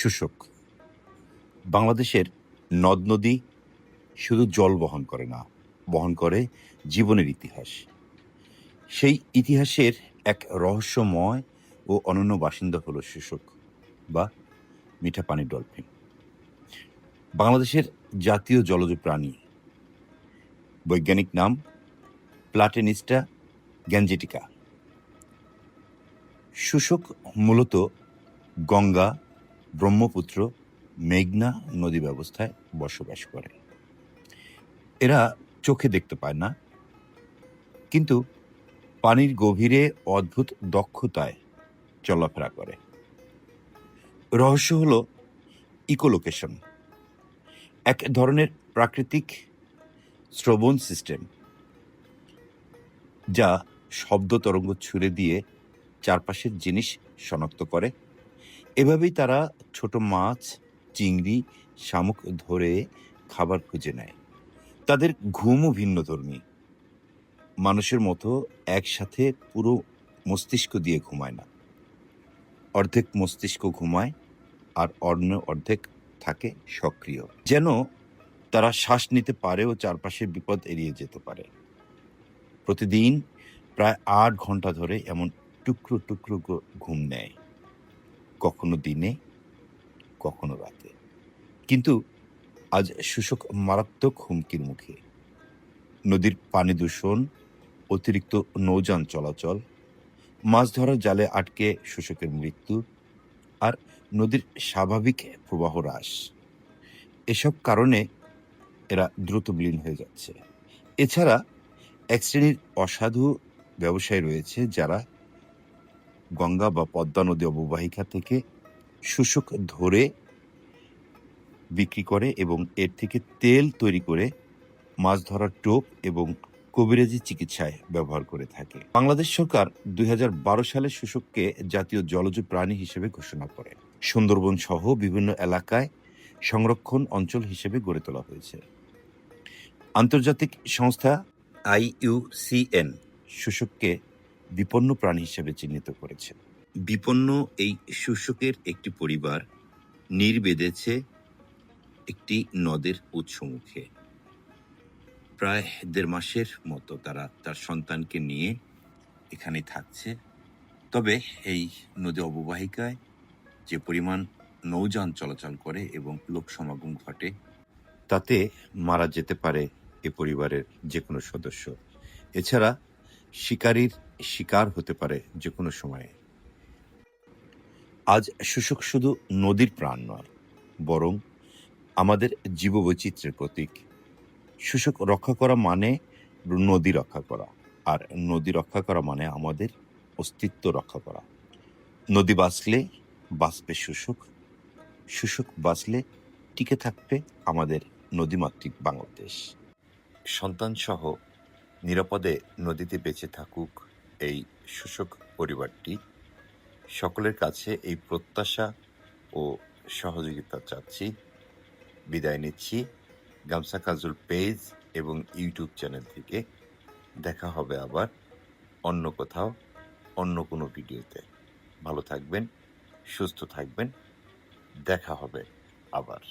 শুষ্ক। বাংলাদেশের নদ নদী শুধু জল বহন করে না, বহন করে জীবনের ইতিহাস। সেই ইতিহাসের এক রহস্যময় ও অনন্য বাসিন্দা হলো শুশুক বা মিঠা পানির ডলফিন। বাংলাদেশের জাতীয় জলজ প্রাণী। বৈজ্ঞানিক নাম প্লাটেনিস্টা গ্যাঞ্জেটিকা শুশুক মূলত গঙ্গা ব্রহ্মপুত্র মেঘনা নদী ব্যবস্থায় বসবাস করে। এরা চোখে দেখতে পায় না, কিন্তু পানির গভীরে অদ্ভুত দক্ষতায় চলাফেরা করে। রহস্য হল ইকোলোকেশন, এক ধরনের প্রাকৃতিক শ্রবণ সিস্টেম, যা শব্দ তরঙ্গ ছুড়ে দিয়ে চারপাশের জিনিস শনাক্ত করে এভাবেই তারা ছোট মাছ, চিংড়ি, শামুক ধরে খাবার খুঁজে নেয়। তাদের ঘুমও ভিন্নধর্মী মানুষের মতো একসাথে পুরো মস্তিষ্ক দিয়ে ঘুমায় না। অর্ধেক মস্তিষ্ক ঘুমায় আর অন্য অর্ধেক থাকে সক্রিয়। যেন তারা শ্বাস নিতে পারে ও চারপাশের বিপদ এড়িয়ে যেতে পারে। প্রতিদিন প্রায় আট ঘণ্টা ধরে এমন টুকরো টুকরো ঘুম নেয়। কখনো দিনে, কখনো রাতে। কিন্তু আজ শুষ্ক, মারাত্মক হুমকির মুখে। নদীর পানি দূষণ, অতিরিক্ত নৌযান চলাচল, মাছ ধরার জালে আটকে শুষ্কের মৃত্যু আর নদীর স্বাভাবিক প্রবাহ হ্রাস। এসব কারণে এরা দ্রুত বিলীন হয়ে যাচ্ছে। এছাড়া এক শ্রেণির অসাধু ব্যবসায়ী রয়েছে যারা গঙ্গা বা পদ্মা নদী অববাহিকা থেকে শুষ্ক ধরে বিক্রি করে এবং এর থেকে তেল তৈরি করে মাছ ধরার টোপ এবং কবিরাজি চিকিৎসায় ব্যবহার করে থাকে। বাংলাদেশ সরকার দুই হাজার বারো সালে শুশুককে জাতীয় জলজ প্রাণী হিসেবে ঘোষণা করে। সুন্দরবন সহ বিভিন্ন এলাকায় সংরক্ষণ অঞ্চল হিসেবে গড়ে তোলা হয়েছে। আন্তর্জাতিক সংস্থা আইইউসিএন শুশুককে বিপন্ন প্রাণী হিসেবে চিহ্নিত করেছে। বিপন্ন এই শুশুকের একটি পরিবার নীর বেঁধেছে একটি নদের উৎসমুখে প্রায় দেড় মাসের মতো তারা তার সন্তানকে নিয়ে এখানে থাকছে। তবে এই নদী অববাহিকায় যে পরিমাণ নৌযান চলাচল করে এবং লোক সমাগম ঘটে, তাতে মারা যেতে পারে এ পরিবারের যে কোনো সদস্য। এছাড়া শিকারীর শিকার হতে পারে যে কোনো সময়ে। আজ শুশুক শুধু নদীর প্রাণ নয়, বরং আমাদের জীববৈচিত্র্যের প্রতীক। শুশুক রক্ষা করা মানে নদী রক্ষা করা, আর নদী রক্ষা করা মানে আমাদের অস্তিত্ব রক্ষা করা। নদী বাঁচলে বাঁচবে শুশুক শুশুক বাঁচলে টিকে থাকবে আমাদের নদীমাতৃক বাংলাদেশ। সন্তান সহ নিরাপদে নদীতে বেঁচে থাকুক এই শুশুক পরিবারটি। সকলের কাছে এই প্রত্যাশা ও সহযোগিতা চাচ্ছি। বিদায় নিচ্ছি। গামসা কাজুল পেজ এবং ইউটিউব চ্যানেল থেকে দেখা হবে আবার অন্য কোথাও, অন্য কোনো ভিডিওতে। ভালো থাকবেন, সুস্থ থাকবেন। দেখা হবে আবার।